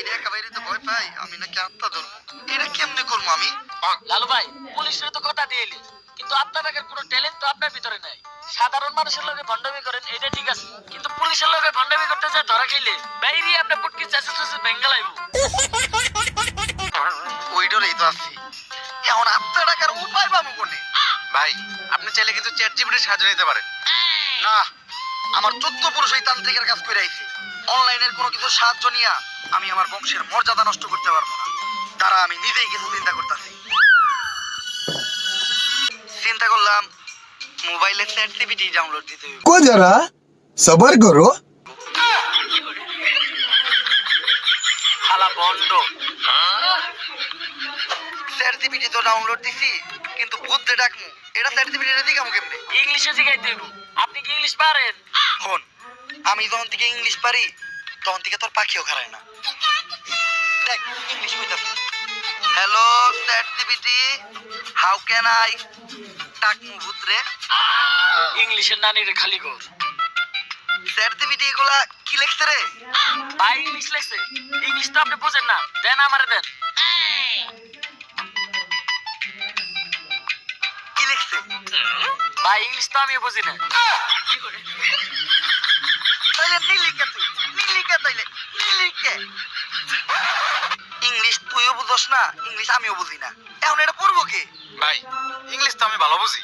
বাইরে একা বাইরে তো ভয় পাই আমি নাকি আত্মা ধরবো এটা কেমনে করব আমি? লালু ভাই পুলিশের তো কথা দিয়ে কিন্তু আপনার আগের কোনো ট্যালেন্ট তো আপনার ভিতরে নাই। সাধারণ মানুষের লগে ভণ্ডামি করেন এটা ঠিক আছে। কিন্তু পুলিশের লগে ভণ্ডামি করতে যায় ধরা খেলে বাইরে আপনার পুটকি চাষে চাষে বেঙ্গাল ওই ডরেই তো আছি। এখন আত্মা টাকার উপায় পাবো কোনে? ভাই আপনি চাইলে কিন্তু চ্যাট জিপিটির সাহায্য নিতে পারেন। না। আমার চোদ্দ পুরুষ এই তান্ত্রিকের কাজ করে আইছে। অনলাইনের কোনো কিছু সাহায্য নিয়ে আমি আমার বংশের মর্যাদা নষ্ট করতে পারব না। তারা আমি নিজেই কিছু চিন্তা করতেছি। চিন্তা করলাম মোবাইলে ডাউনলোড দিতে কো যারা? সবার করো বন্ধ। চ্যাট তো ডাউনলোড দিছি কিন্তু ভূত ডাকমু। এটা চ্যাট দিকে আমাকে ইংলিশে জিগাই দেবো আপনি কি ইংলিশ পারেন? হন। আমি যখন থেকে ইংলিশ পারি তখন থেকে তোর পাখিও খারায় না। দেখ ইংলিশ কইতাছি। Hello chat GPT how can I talk মু ভূতরে ইংলিশের নানিরে খালি কর চ্যাট জিপিটি এগুলা কি লেখছে রে? ভাই ইংলিশ লেখছে। ইংলিশ তো আপনি বোঝেন না। দেন আমারে দেন। কি লেখছে? ভাই ইংলিশ তো আমি বুঝি না। ইংলিশ তুইও বুঝস না ইংলিশ আমিও বুঝি না। এখন এটা পড়ব কি? ভাই ইংলিশ তো আমি ভালো বুঝি।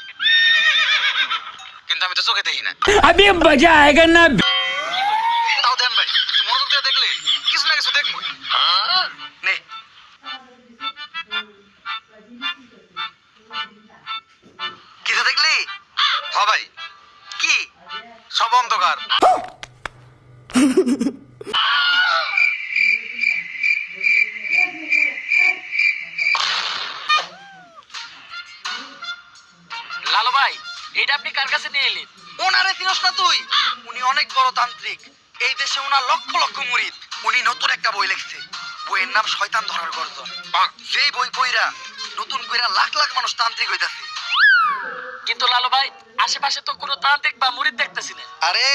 কিন্তু আমি তো চোখে দেখি না। আমি না ভাই কি? সব অন্ধকার। লালু ভাই এটা আপনি কার কাছে নিয়ে এলেন? ওনারে চিনস না তুই? উনি অনেক বড় তান্ত্রিক। এই দেশে ওনার লক্ষ লক্ষ মুরিদ। উনি নতুন একটা বই লিখছে। বইয়ের নাম শয়তান ধরার গর্জন। যেই বই বইরা নতুন কইরা লাখ লাখ মানুষ তান্ত্রিক হইতাছে। কিন্তু লালু ভাই, আশেপাশে তো কোনো তান্ত্রিক বা মুরিদ দেখতেছি না। আরে,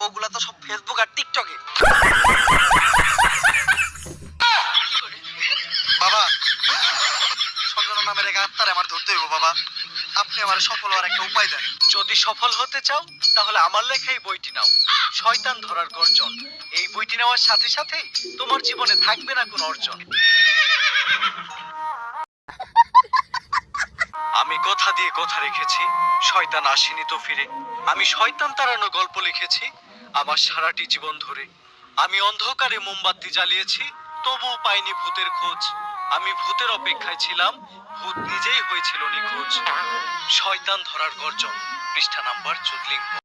ওগুলা তো সব ফেসবুক আর টিকটকে বাবা সঞ্জনা নামের এক আত্মারে আমার ধরতে হইব, বাবা। আপনি আমার সফল হওয়ার একটা উপায় দেন। যদি সফল হতে চাও, তাহলে আমার লেখা এই বইটি নাও। শয়তান ধরার গর্জন। এই বইটি নেওয়ার সাথে সাথে তোমার জীবনে থাকবে না কোনো অর্জন। আমি কথা দিয়ে কথা রেখেছি, শয়তান আসেনি তো ফিরে। আমি শয়তান তাড়ানো গল্প লিখেছি, আমার সারাটি জীবন ধরে। আমি অন্ধকারে মোমবাতি জ্বালিয়েছি, তবুও পাইনি ভূতের খোঁজ। আমি ভূতের অপেক্ষায় ছিলাম, ভূত নিজেই হয়েছিল নিখোঁজ। শয়তান ধরার গর্জন, পৃষ্ঠা নাম্বার চুদলিং